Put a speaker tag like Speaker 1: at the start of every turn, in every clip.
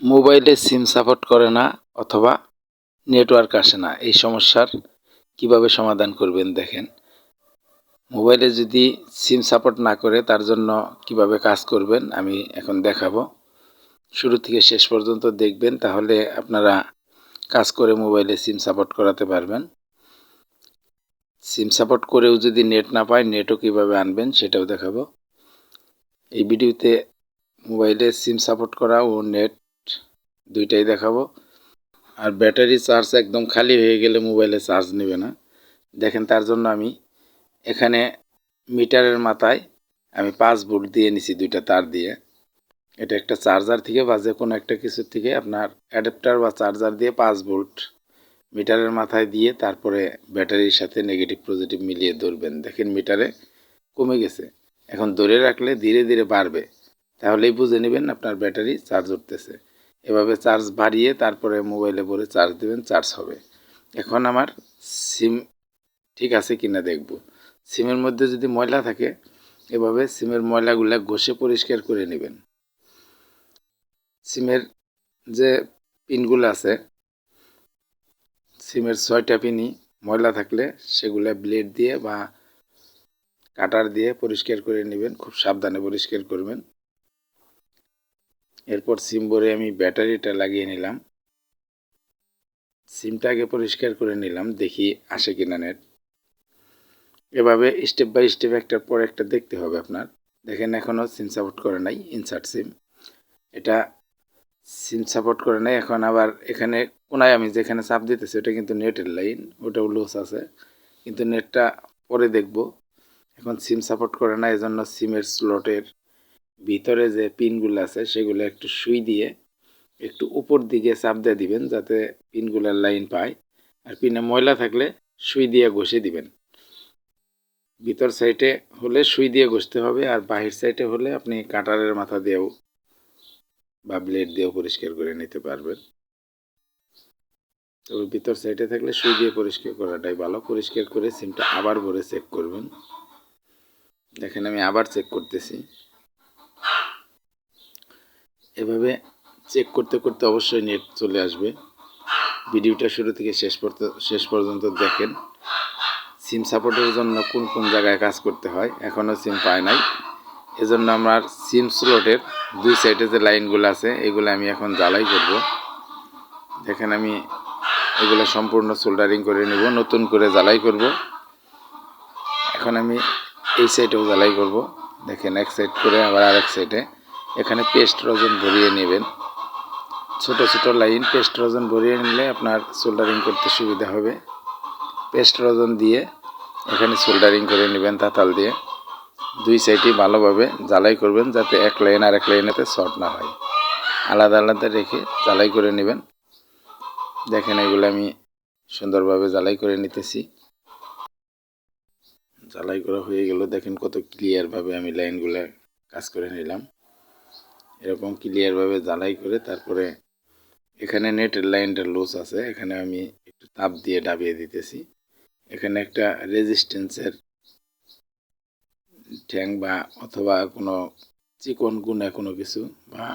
Speaker 1: মোবাইলে সিম সাপোর্ট করে না অথবা নেটওয়ার্ক আসে না, এই সমস্যার কীভাবে সমাধান করবেন দেখেন। মোবাইলে যদি সিম সাপোর্ট না করে তার জন্য কীভাবে কাজ করবেন আমি এখন দেখাবো। শুরু থেকে শেষ পর্যন্ত দেখবেন, তাহলে আপনারা কাজ করে মোবাইলে সিম সাপোর্ট করাতে পারবেন। সিম সাপোর্ট করেও যদি নেট না পায়, নেটও কীভাবে আনবেন সেটাও দেখাবো। এই ভিডিওতে মোবাইলে সিম সাপোর্ট করা ও নেট দুইটাই দেখাবো। আর ব্যাটারি চার্জ একদম খালি হয়ে গেলে মোবাইলে চার্জ নেবে না। দেখেন তার জন্য আমি এখানে মিটারের মাথায় আমি পাঁচ ভোল্ট দিয়ে নিছি দুইটা তার দিয়ে। এটা একটা চার্জার থেকে বা যে কোনো একটা কিছুর থেকে আপনার অ্যাডাপ্টার বা চার্জার দিয়ে পাঁচ ভোল্ট মিটারের মাথায় দিয়ে তারপরে ব্যাটারির সাথে নেগেটিভ, পজিটিভ মিলিয়ে ধরবেন। দেখেন মিটারে কমে গেছে। এখন ধরে রাখলে ধীরে ধীরে বাড়বে। তাহলেই বুঝে নেবেন আপনার ব্যাটারি চার্জ উঠতেছে। এভাবে চার্জ বাড়িয়ে তারপরে মোবাইলে ভরে চার্জ দেবেন চার্জ হবে। এখন আমার সিম ঠিক আছে কিনা দেখব। সিমের মধ্যে যদি ময়লা থাকে, এভাবে সিমের ময়লাগুলো ঘষে পরিষ্কার করে নেবেন। সিমের যে পিনগুলো আছে সিমের ছয়টা পিনই ময়লা থাকলে সেগুলো ব্লেড দিয়ে বা কাটার দিয়ে পরিষ্কার করে নেবেন, খুব সাবধানে পরিষ্কার করবেন। এরপর সিম ভরে আমি ব্যাটারিটা লাগিয়ে নিলাম। সিমটা আগে পরিষ্কার করে নিলাম, দেখি আসে কিনা নেট। এভাবে স্টেপ বাই স্টেপ একটার পর একটা দেখতে হবে আপনার। দেখেন এখনও সিম সাপোর্ট করে নাই, ইনসার্ট সিম। এটা সিম সাপোর্ট করে নাই, এখন আবার এখানে কোনায় আমি যেখানে চাপ দিতেছি ওটা কিন্তু নেটের লাইন, ওটাও লুজ আছে। কিন্তু নেটটা পরে দেখব। এখন সিম সাপোর্ট করে না এজন্য সিমের স্লটের ভিতরে যে পিনগুলো আছে, সেগুলো একটু সুই দিয়ে একটু উপর দিকে চাপ দিয়ে দিবেন যাতে পিনগুলোর লাইন পায়। আর পিনে ময়লা থাকলে সুই দিয়ে ঘষে দিবেন। ভিতর সাইডে হলে সুই দিয়ে ঘষতে হবে আর বাহির সাইডে হলে আপনি কাটারের মাথা দিয়েও বা ব্লেড দিয়েও পরিষ্কার করে নিতে পারবেন। তবে ভিতর সাইডে থাকলে সুই দিয়ে পরিষ্কার করাটাই ভালো। পরিষ্কার করে সিমটা আবার ভরে চেক করবেন। দেখেন আমি আবার চেক করতেছি। এভাবে চেক করতে করতে অবশ্যই নেট চলে আসবে। ভিডিওটা শুরু থেকে শেষ পর্যন্ত শেষ পর্যন্ত দেখেন। সিম সাপোর্টের জন্য কোন কোন জায়গায় কাজ করতে হয় এখনও সিম পায় নাই। এজন্য আমার সিম স্লটের দুই সাইডে যে লাইনগুলো আছে, এগুলো আমি এখন জ্বালাই করব। দেখেন আমি এগুলো সম্পূর্ণ সোল্ডারিং করে নেব, নতুন করে জ্বালাই করব। এখন আমি এই সাইডেও জ্বালাই করব। দেখেন এক সাইড করে আবার আরেক সাইডে এখানে পেস্ট রজন ভরিয়ে নেবেন। ছোট ছোট লাইন পেস্ট রজন ভরিয়ে নিলে আপনার সোল্ডারিং করতে সুবিধা হবে। পেস্ট রজন দিয়ে এখানে সোল্ডারিং করে নেবেন তাতাল দিয়ে। দুই সাইডই ভালোভাবে জ্বালাই করবেন যাতে এক লাইন আর এক লাইনেতে শর্ট না হয়। আলাদা আলাদা রেখে জ্বালাই করে নেবেন। দেখেন এগুলো আমি সুন্দরভাবে জ্বালাই করে নিতেছি। জ্বালাই করা হয়ে গেল। দেখেন কত ক্লিয়ারভাবে আমি লাইনগুলো কাজ করে নিলাম। এরকম ক্লিয়ারভাবে জ্বালাই করে তারপরে এখানে নেটের লাইনটা লুজ আছে, এখানে আমি একটু তাপ দিয়ে ডাবিয়ে দিতেছি। এখানে একটা রেজিস্ট্যান্সের ঠ্যাং বা অথবা কোনো চিকন গুণে কোনো কিছু বা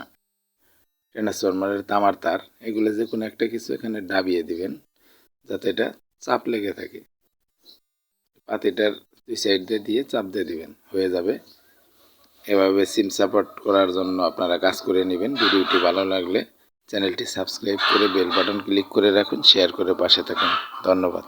Speaker 1: ট্রান্সফরমারের তামার তার, এগুলো যে কোনো একটা কিছু এখানে ডাবিয়ে দিবেন, যাতে এটা চাপ লেগে থাকে। পাতিটার দুই সাইড দিয়ে দিয়ে চাপ দিয়ে দিবেন, হয়ে যাবে। এভাবে সিম সাপোর্ট করার জন্য আপনারা কাজ করে নেবেন। ভিডিওটি ভালো লাগলে চ্যানেলটি সাবস্ক্রাইব করে বেল বাটন ক্লিক করে রাখুন শেয়ার করে পাশে থাকুন। ধন্যবাদ।